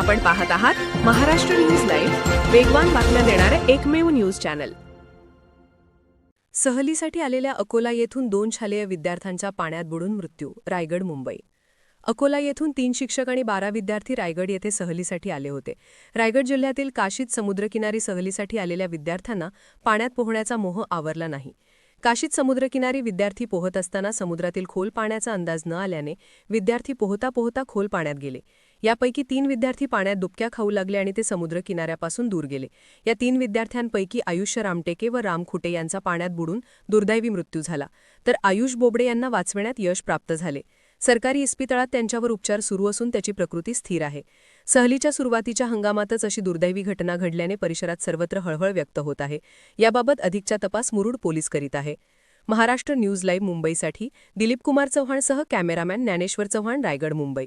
आपण पाहत आहात महाराष्ट्र न्यूज लाईव्ह वेगवान बातम्या देणारे एकमेव न्यूज चॅनल. सहलीसाठी आलेल्या अकोला येथून दोन शालेय विद्यार्थ्यांचा पाण्यात बुडून मृत्यू रायगड मुंबई. अकोला येथून तीन शिक्षक आणि बारा विद्यार्थी रायगड येथे सहलीसाठी आले होते. रायगड जिल्ह्यातील काशीत समुद्रकिनारी सहलीसाठी आलेल्या विद्यार्थ्यांना पाण्यात पोहण्याचा मोह आवरला नाही. काशीत समुद्रकिनारी विद्यार्थी पोहत असताना समुद्रातील खोल पाण्याचा अंदाज न आल्याने विद्यार्थी पोहता पोहता खोल पाण्यात गेले. यापैकी तीन विद्यार्थी पाण्यात दुबक्या खाऊ लागले आणि ते समुद्र किनाऱ्यापासून दूर गेले. या तीन विद्यार्थ्यांपैकी आयुष्य रामटेके व राम खुटे यांचा पाण्यात बुडून दुर्दैवी मृत्यू झाला. तर आयुष बोबडे यांना वाचविण्यात यश प्राप्त झाले. सरकारी इस्पितळात त्यांच्यावर उपचार सुरू असून त्याची प्रकृती स्थिर आहे. सहलीच्या सुरुवातीच्या हंगामातच अशी दुर्दैवी घटना घडल्याने परिसरात सर्वत्र हळहळ व्यक्त होत आहे. याबाबत अधिकचा तपास मुरुड पोलीस करीत आहे. महाराष्ट्र न्यूज लाईव्ह मुंबईसाठी दिलीप कुमार चव्हाणसह कॅमेरामॅन ज्ञानेश्वर चव्हाण रायगड मुंबई.